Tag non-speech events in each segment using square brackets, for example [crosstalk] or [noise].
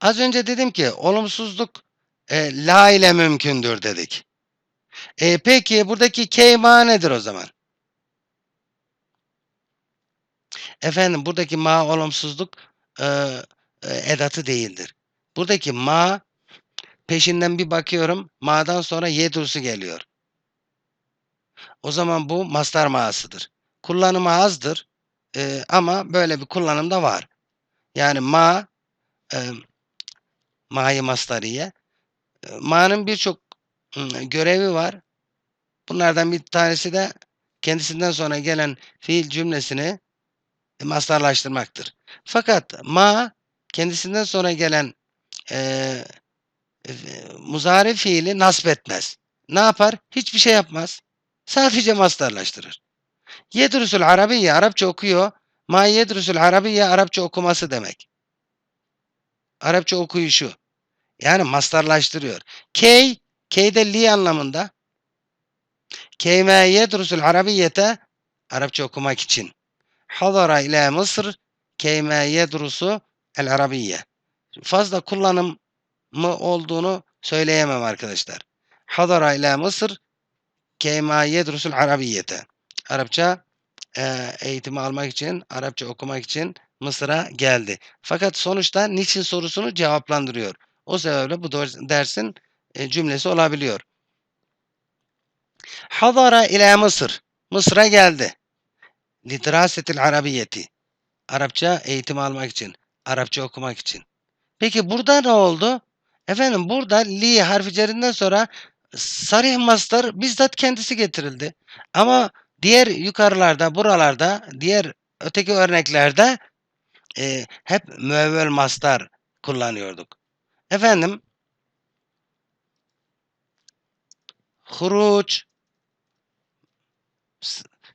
Az önce dedim ki olumsuzluk e, la ile mümkündür dedik. E, peki buradaki keyma nedir o zaman? Efendim buradaki ma olumsuzluk e, e, edatı değildir. Buradaki ma peşinden bir bakıyorum ma'dan sonra yedrusu geliyor. O zaman bu mastar ma'sıdır. Kullanımı azdır e, ama böyle bir kullanım da var. Yani ma e, ma'yı mastariye e, ma'nın birçok görevi var. Bunlardan bir tanesi de kendisinden sonra gelen fiil cümlesini mastarlaştırmaktır. Fakat ma kendisinden sonra gelen e, muzari fiili nasp etmez. Ne yapar? Hiçbir şey yapmaz. Sadece mastarlaştırır. Yedrusul Arabiye Arapça okuyor. Ma yedrusul Arabiye Arapça okuması demek. Arapça okuyuşu. Yani mastarlaştırıyor. Key, key de li anlamında. Keyme yedrusul Arabiyete Arapça okumak için. Hadara ile Mısır keyme yedrusu el Arabiye. Fazla kullanım mı olduğunu söyleyemem arkadaşlar. Hadara ile Mısır keyma yedrusul Arabiyete. Arapça e, eğitimi almak için, Arapça okumak için Mısır'a geldi. Fakat sonuçta niçin sorusunu cevaplandırıyor. O sebeple bu dersin e, cümlesi olabiliyor. Hadara ile Mısır. Mısır'a geldi. Lidirasetil Arabiyeti. Arapça eğitim almak için, Arapça okumak için. Peki burada ne oldu? Efendim burada li harfi cerinden sonra sarih mastar bizzat kendisi getirildi. Ama diğer yukarılarda, buralarda, diğer öteki örneklerde e, hep müevvel mastar kullanıyorduk. Efendim huruç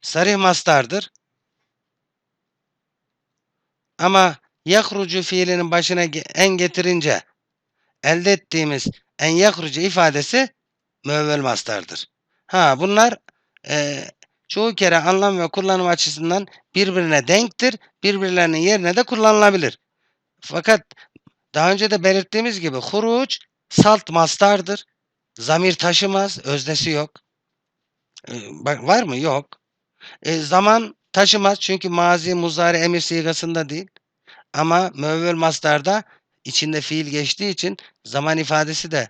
sarih mastardır. Ama yakrucu fiilinin başına en getirince elde ettiğimiz en yakrucu ifadesi müevvel mastardır. Ha bunlar e, çoğu kere anlam ve kullanım açısından birbirine denktir. Birbirlerinin yerine de kullanılabilir. Fakat daha önce de belirttiğimiz gibi huruç salt mastardır. Zamir taşımaz, öznesi yok. E, var mı? Yok. E, zaman taşımaz çünkü mazi, muzari, emir sigasında değil. Ama müevvel mastarda içinde fiil geçtiği için zaman ifadesi de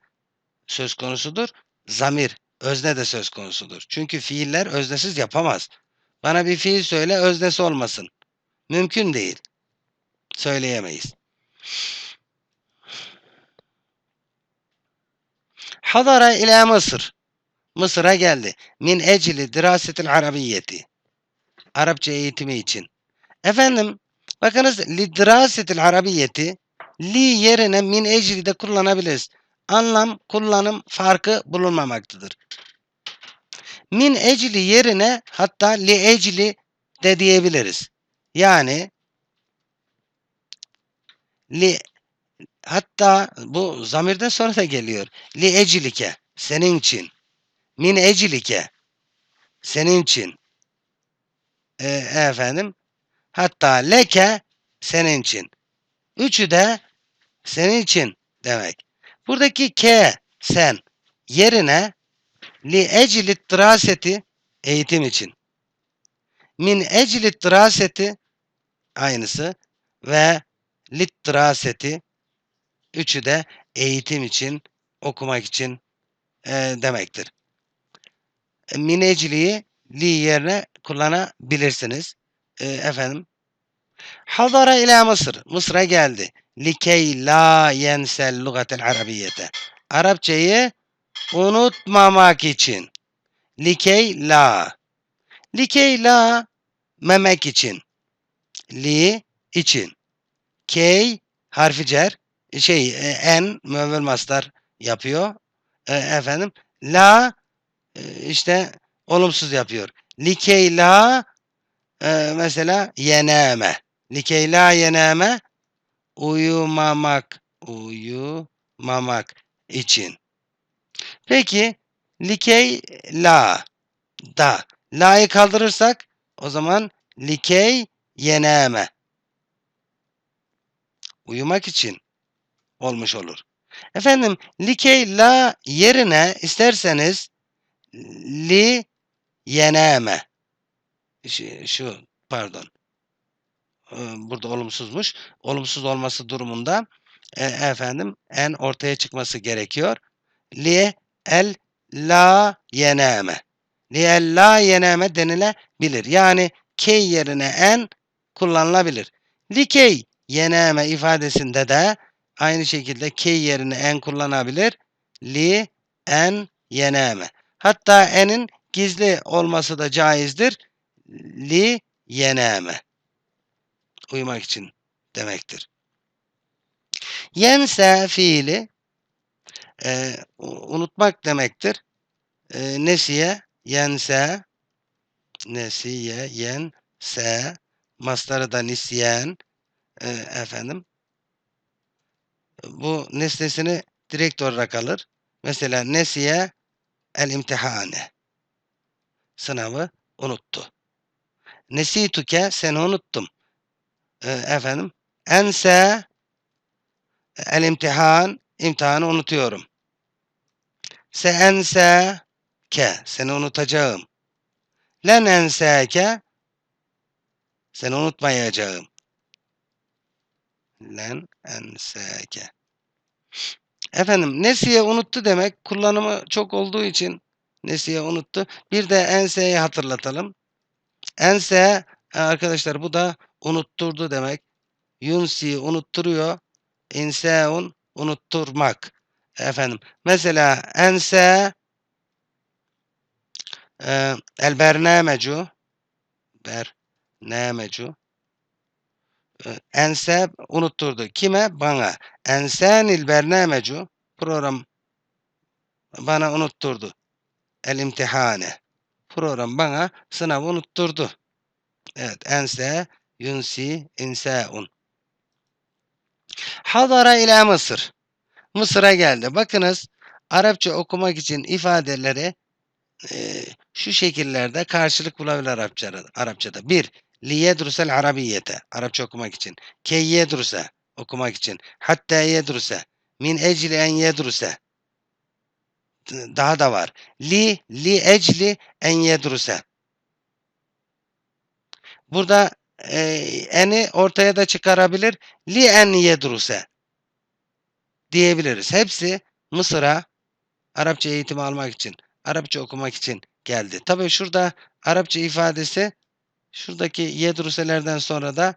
söz konusudur. Zamir, özne de söz konusudur. Çünkü fiiller öznesiz yapamaz. Bana bir fiil söyle öznesi olmasın. Mümkün değil. Söyleyemeyiz. Hadara ila Mısır. Mısır'a geldi. Min ecli dirasetil arabiyeti. Arapça eğitimi için. Efendim, bakınız lidirasetil arabiyeti li yerine min ecli de kullanabiliriz. Anlam, kullanım farkı bulunmamaktadır. Min ecli yerine hatta li ecli de diyebiliriz. Yani li hatta bu zamirden sonra da geliyor. Li eclike senin için. Min eclike senin için. E, efendim hatta leke senin için. Üçü de senin için demek. Buradaki ke sen yerine li eclit diraseti eğitim için. Min eclit diraseti aynısı ve lit diraseti üçü de eğitim için, okumak için e, demektir. Min ecliyi li yerine kullanabilirsiniz. E, efendim. Hadara ila Mısır. Mısır'a geldi. Likey la yensel lugatel arabiyete. Arapçayı unutmamak için. Likey la. Likey la memek için. Li için. Key harfi cer. Şey e, en müevvel mastar yapıyor. E, efendim. La e, işte olumsuz yapıyor. Likey e, mesela yeneme. Likey yeneme uyumamak uyumamak için. Peki likey la da la'yı kaldırırsak o zaman likey yeneme uyumak için olmuş olur. Efendim likey la yerine isterseniz li yeneme şu, pardon Ee, burada olumsuzmuş. Olumsuz olması durumunda e, efendim en ortaya çıkması gerekiyor. Li el la yeneme. Li el la yeneme denilebilir. Yani key yerine en kullanılabilir. Likey yeneme ifadesinde de aynı şekilde key yerine en kullanabilir. Li en yeneme. Hatta enin gizli olması da caizdir. Li yeneme. Uyumak için demektir. Yense fiili e, unutmak demektir. E, nesiye, yense, nesiye, yense, mastarı da nisyen, e, efendim, bu nesnesini direkt olarak alır. Mesela nesiye el imtihane. Sınavı unuttu. Nesituke seni unuttum. E, efendim ense el imtihan imtihanı unutuyorum. Se ense ke seni unutacağım. Len enseke seni unutmayacağım. Len enseke. Efendim nesiye unuttu demek kullanımı çok olduğu için nesiye unuttu. Bir de enseyi hatırlatalım. Ense arkadaşlar bu da unutturdu demek. Yunsi unutturuyor. İnseun unutturmak. Efendim mesela ense e, el bernamecu bernamecu e, ense unutturdu. Kime? Bana. Ensenil bernamecu program bana unutturdu. El imtihane. Program bana sınavı unutturdu. Evet. Ense yunsi inseun. Hadara ile Mısır. Mısır'a geldi. Bakınız Arapça okumak için ifadeleri e, şu şekillerde karşılık bulabilir Arapçada. Arapçada. Bir, liyedrusel arabiyete. Arapça okumak için. Key yedruse. Okumak için. Hatta yedruse. Min ecli en yedruse. Daha da var. Li, li ecli en yedruse. Burada e, eni ortaya da çıkarabilir. Li en yedruse diyebiliriz. Hepsi Mısır'a Arapça eğitimi almak için, Arapça okumak için geldi. Tabii şurada Arapça ifadesi şuradaki yedruselerden sonra da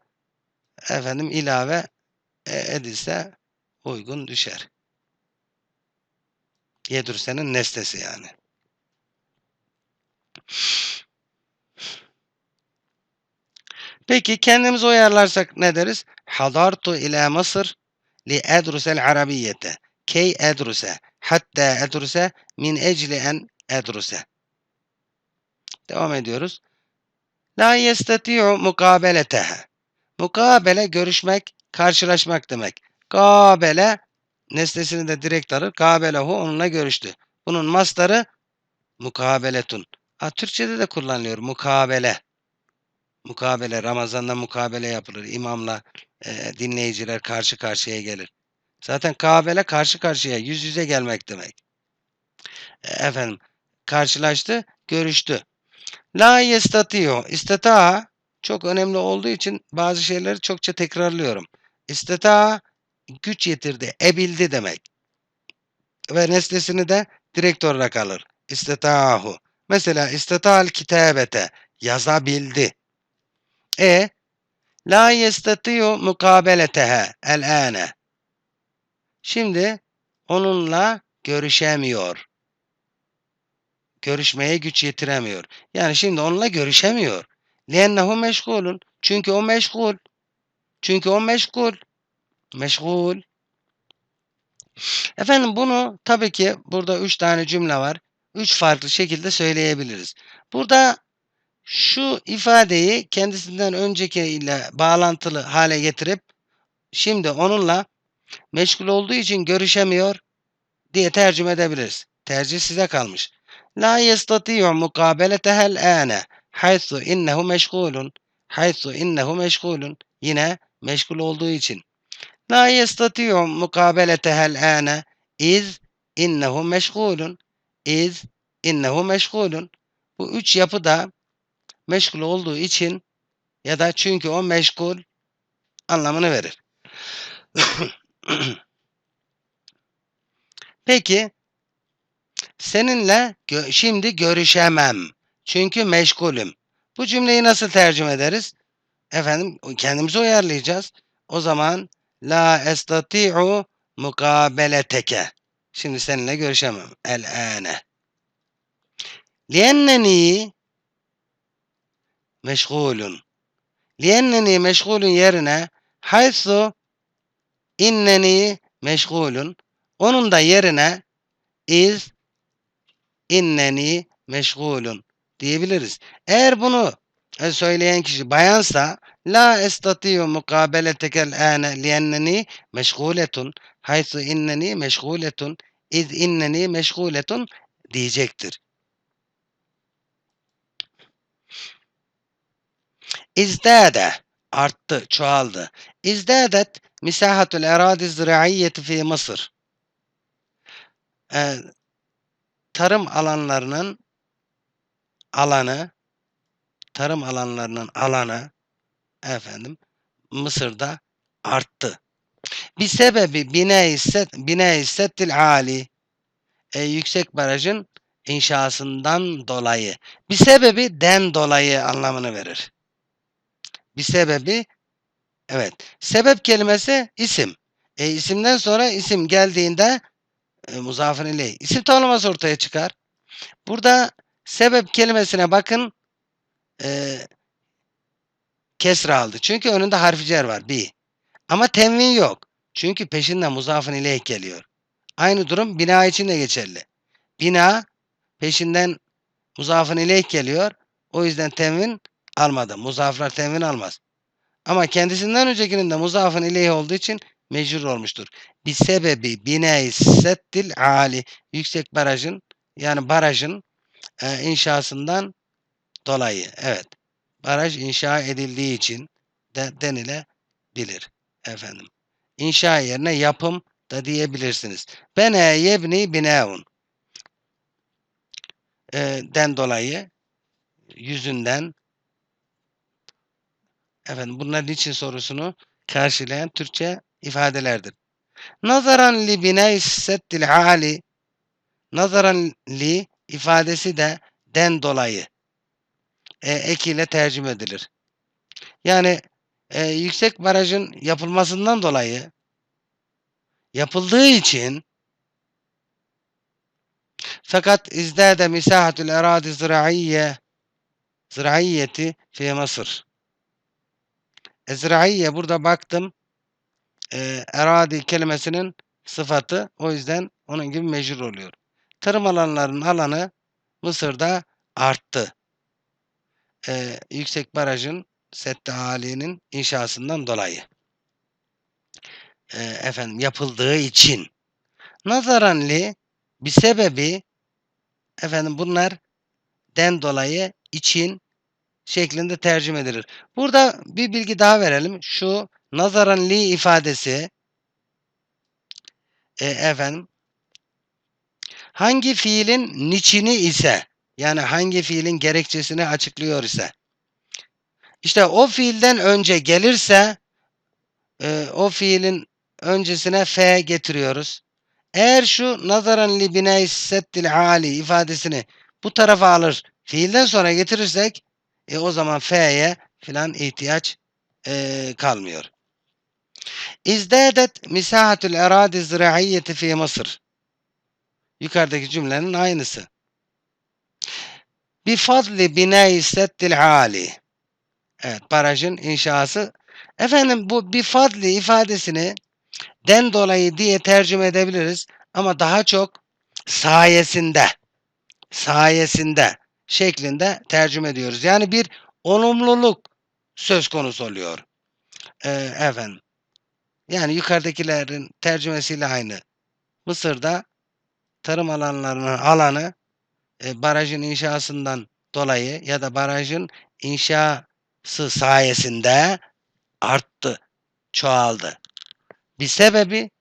efendim ilave e, edilse uygun düşer. Yedrusenin nesnesi yani. Peki kendimiz uyarlarsak ne deriz? Hadartu ila Mısır li edrusel arabiyete. Key edruse. Hatta edruse min ecli en edruse. Devam ediyoruz. La yestati'u mukabeleteha. Mukabele görüşmek, karşılaşmak demek. Kabele nesnesini de direkt alır. Kabelehu onunla görüştü. Bunun mastarı mukabeletun. Ha, Türkçe'de de kullanılıyor. Mukabele. Mukabele. Ramazan'da mukabele yapılır. İmamla e, dinleyiciler karşı karşıya gelir. Zaten kabele karşı karşıya, yüz yüze gelmek demek. E, efendim, karşılaştı, görüştü. La yestatiyo. İstata çok önemli olduğu için bazı şeyleri çokça tekrarlıyorum. İstata güç yetirdi, ebildi demek. Ve nesnesini de direkt olarak alır. İstatahu. Mesela istatal kitabete yazabildi. E la yestatiyu mukabeleteha el ane. Şimdi onunla görüşemiyor. Görüşmeye güç yetiremiyor. Yani şimdi onunla görüşemiyor. Liennehu meşgulun. Çünkü o meşgul. Çünkü o meşgul. Meşgul. Efendim bunu tabii ki burada üç tane cümle var. Üç farklı şekilde söyleyebiliriz. Burada şu ifadeyi kendisinden öncekiyle bağlantılı hale getirip şimdi onunla meşgul olduğu için görüşemiyor diye tercüme edebiliriz. Tercih size kalmış. La yestati'u mukabeletehel ane haythu innehu meşgulun haythu innehu meşgulun yine meşgul olduğu için La yestati'u mukabeleteha الآن iz innehu meşgulun. İz innehu meşgulun. Bu üç yapı da meşgul olduğu için ya da çünkü o meşgul anlamını verir. [coughs] Peki seninle gö şimdi görüşemem. Çünkü meşgulüm. Bu cümleyi nasıl tercüme ederiz? Efendim kendimizi uyarlayacağız. O zaman la estati'u mukabeleteke. Şimdi seninle görüşemem. El ane. Lienneni meşgulun. Lienneni meşgulun yerine haysu inneni meşgulun. Onun da yerine iz inneni meşgulun diyebiliriz. Eğer bunu e, söyleyen kişi bayansa la estatiyu mukabeletekel ane lienneni meşguletun haythu inneni meşguletun iz inneni meşguletun diyecektir. İzdade arttı, çoğaldı. İzdadet misahatul eradi ziraiyeti fi Mısır. Tarım alanlarının alanı tarım alanlarının alanı efendim Mısır'da arttı. Bir sebebi bine set bine settil ali e, yüksek barajın inşasından dolayı. Bir sebebi den dolayı anlamını verir. Bir sebebi evet. Sebep kelimesi isim. E, isimden sonra isim geldiğinde e, muzafın ile isim tanımlaması ortaya çıkar. Burada sebep kelimesine bakın e, kesra aldı. Çünkü önünde harfi cer var. Bi. Ama tenvin yok. Çünkü peşinden muzafın ile geliyor. Aynı durum bina için de geçerli. Bina peşinden muzafın ile geliyor. O yüzden tenvin almadı. Muzaflar tenvin almaz. Ama kendisinden öncekinin de muzafın ileyhi olduğu için mecbur olmuştur. Bir sebebi bine settil ali yüksek barajın yani barajın e, inşasından dolayı. Evet. Baraj inşa edildiği için de denilebilir efendim. İnşa yerine yapım da diyebilirsiniz. Bene yebni bineun e, den dolayı yüzünden efendim bunlar niçin sorusunu karşılayan Türkçe ifadelerdir. Nazaran li binay settil ali nazaran li ifadesi de den dolayı e, ek ile tercüme edilir. Yani e, yüksek barajın yapılmasından dolayı yapıldığı için fakat izdade misahatul eradi ziraiyye ziraiyeti fi Mısır. Ezraiye burada baktım e, eradi kelimesinin sıfatı o yüzden onun gibi mecbur oluyor. Tarım alanlarının alanı Mısır'da arttı. E, yüksek barajın Sette Ali'nin inşasından dolayı. E, efendim yapıldığı için. Nazaranli bir sebebi efendim bunlar den dolayı için şeklinde tercüme edilir. Burada bir bilgi daha verelim. Şu nazaran li ifadesi e, efendim hangi fiilin niçini ise yani hangi fiilin gerekçesini açıklıyor ise işte o fiilden önce gelirse e, o fiilin öncesine f getiriyoruz. Eğer şu nazaran li binay settil ali ifadesini bu tarafa alır fiilden sonra getirirsek e, o zaman F'ye filan ihtiyaç e, kalmıyor. İzdadet misahatul eradi ziraiyeti fi Mısır. Yukarıdaki cümlenin aynısı. Bi fadli binay settil ali. Evet, barajın inşası. Efendim bu bir fadli ifadesini den dolayı diye tercüme edebiliriz ama daha çok sayesinde sayesinde şeklinde tercüme ediyoruz. Yani bir olumluluk söz konusu oluyor. Ee, efendim. Yani yukarıdakilerin tercümesiyle aynı. Mısır'da tarım alanlarının alanı e, barajın inşasından dolayı ya da barajın inşası sayesinde arttı, çoğaldı. bisebebi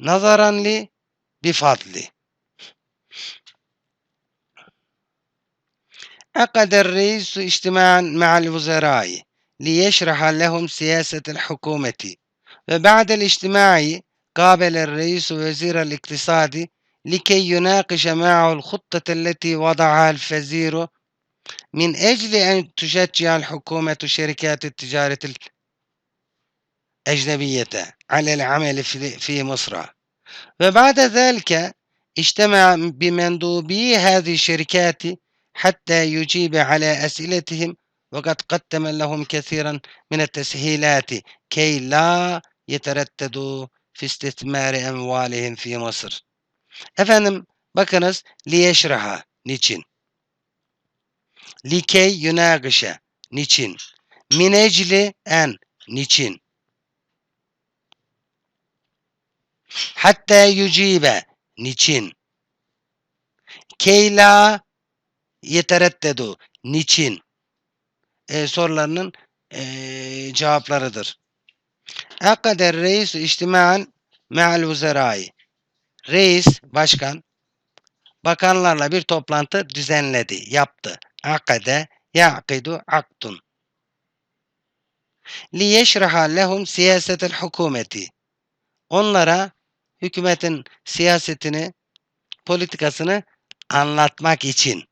nazaran li bifadli. عقد الرئيس اجتماعا مع الوزراء ليشرح لهم سياسة الحكومة. وبعد الاجتماع قابل الرئيس وزير الاقتصاد لكي يناقش معه الخطة التي وضعها الوزير من أجل أن تشجع الحكومة شركات التجارة الأجنبية على العمل في مصر. وبعد ذلك اجتمع بمندوبي هذه الشركات حتى يجيب على أسئلتهم وقد قدم لهم كثيرا من التسهيلات كي لا يترددوا في استثمار أموالهم في مصر. Efendim bakınız liyeşraha niçin? Likey yunagışa niçin? Minecli en niçin? Hatta yücibe niçin? Keyla yetereddedu niçin? E, sorularının e, cevaplarıdır. Akader reis içtimaen me'al vuzerai. Reis, başkan, bakanlarla bir toplantı düzenledi, yaptı. Akade, ya'kidu, aktun. Liyeşraha lehum siyasetel hükümeti. Onlara hükümetin siyasetini, politikasını anlatmak için.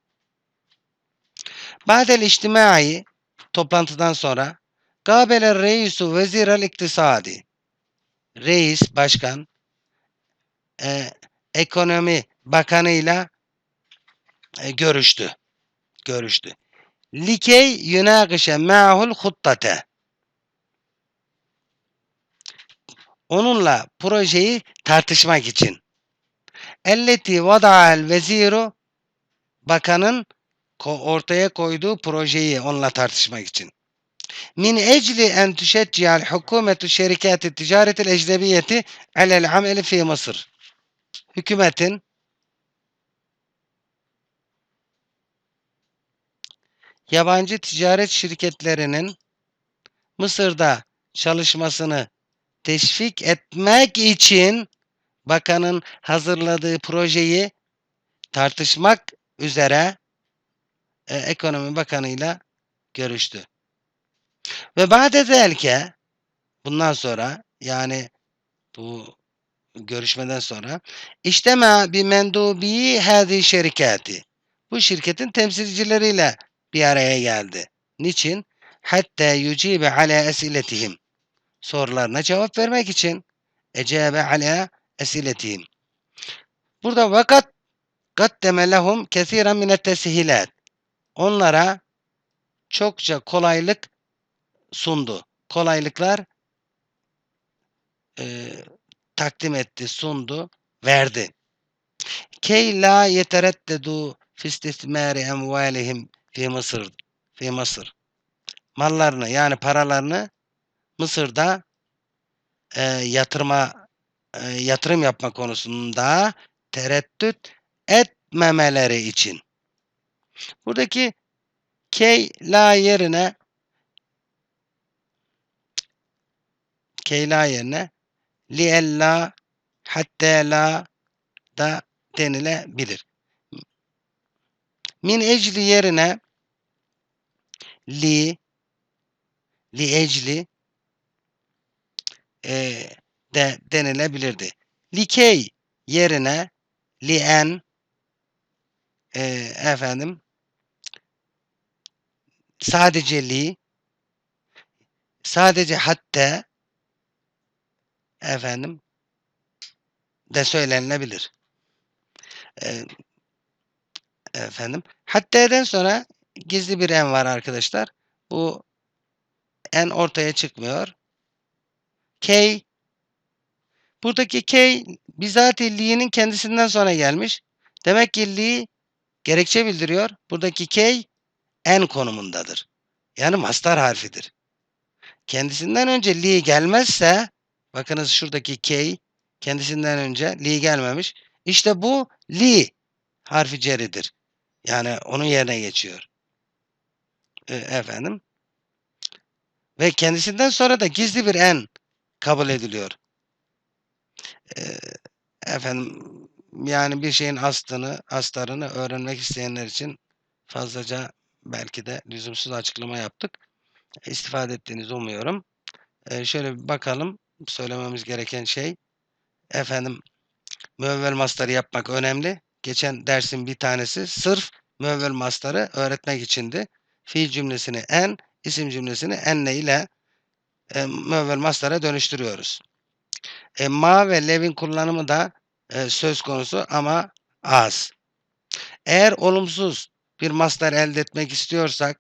Badel içtimai toplantıdan sonra Gabele reisu vezirel iktisadi. Reis, başkan, e, ekonomi bakanıyla e, görüştü. Görüştü. Likey yunagişe ma'hul huttate. Onunla projeyi tartışmak için. Elleti vada'al veziru bakanın ortaya koyduğu projeyi onunla tartışmak için. Min ecli en tüşecci'al hükümetu şirkati ticaretil ecdebiyeti alel ameli fi Mısır. Hükümetin yabancı ticaret şirketlerinin Mısır'da çalışmasını teşvik etmek için bakanın hazırladığı projeyi tartışmak üzere e, ekonomi bakanıyla görüştü. Ve ba'de zelke bundan sonra yani bu görüşmeden sonra iştema bi mendubi hadi şirkati bu şirketin temsilcileriyle bir araya geldi. Niçin? Hatta yucibe ala esiletihim sorularına cevap vermek için ecebe ala esiletihim. Burada vakat gaddeme lehum kesiren mine teshilat. Onlara çokça kolaylık sundu. Kolaylıklar e, takdim etti, sundu, verdi. Key la yetereddedu fi istismari emvalihim fi Mısır fi Mısır. Mallarını yani paralarını Mısır'da e, yatırma e, yatırım yapma konusunda tereddüt etmemeleri için. Buradaki key la yerine key la yerine li ella hatta la da denilebilir. Min ecli yerine li li ecli e, de denilebilirdi. Likey yerine lien e, efendim sadece li sadece hatta efendim de söylenilebilir. E, efendim hatta'den sonra gizli bir en var arkadaşlar. Bu en ortaya çıkmıyor. K buradaki K bizatihi li'nin kendisinden sonra gelmiş. Demek ki li gerekçe bildiriyor. Buradaki K en konumundadır. Yani mastar harfidir. Kendisinden önce li gelmezse bakınız şuradaki K kendisinden önce li gelmemiş. İşte bu li harfi ceridir. Yani onun yerine geçiyor. E, efendim. Ve kendisinden sonra da gizli bir en kabul ediliyor. Eee, efendim, yani bir şeyin aslını, astarını öğrenmek isteyenler için fazlaca belki de lüzumsuz açıklama yaptık. İstifade ettiğinizi umuyorum. Eee, şöyle bir bakalım, söylememiz gereken şey, efendim, müevvel mastarı yapmak önemli. Geçen dersin bir tanesi sırf müevvel mastarı öğretmek içindi. Fiil cümlesini en, isim cümlesini enne ile, eee, müevvel mastara dönüştürüyoruz. E, ma ve lev'in kullanımı da, eee, söz konusu ama az. Eğer olumsuz bir mastar elde etmek istiyorsak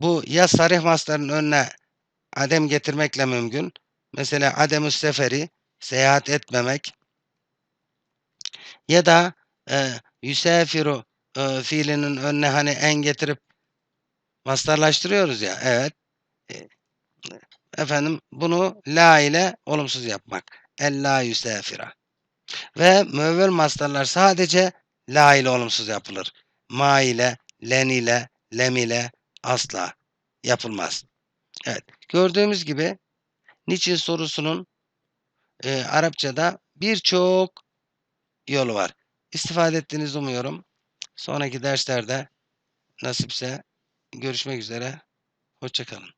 bu ya sarih mastarın önüne adem getirmekle mümkün. Mesela ademü's seferi, seyahat etmemek. Ya da, eee, yüsefiru, eee, fiilinin önüne, hani, en getirip mastarlaştırıyoruz ya, evet. Eee, efendim, bunu la ile olumsuz yapmak. Ellâ yüsafira ve müevvel mastarlar sadece la ile olumsuz yapılır. Ma ile, len ile, lem ile asla yapılmaz. Evet, gördüğümüz gibi niçin sorusunun, eee, Arapçada birçok yolu var. İstifade ettiğinizi umuyorum. Sonraki derslerde nasipse görüşmek üzere, hoşça kalın.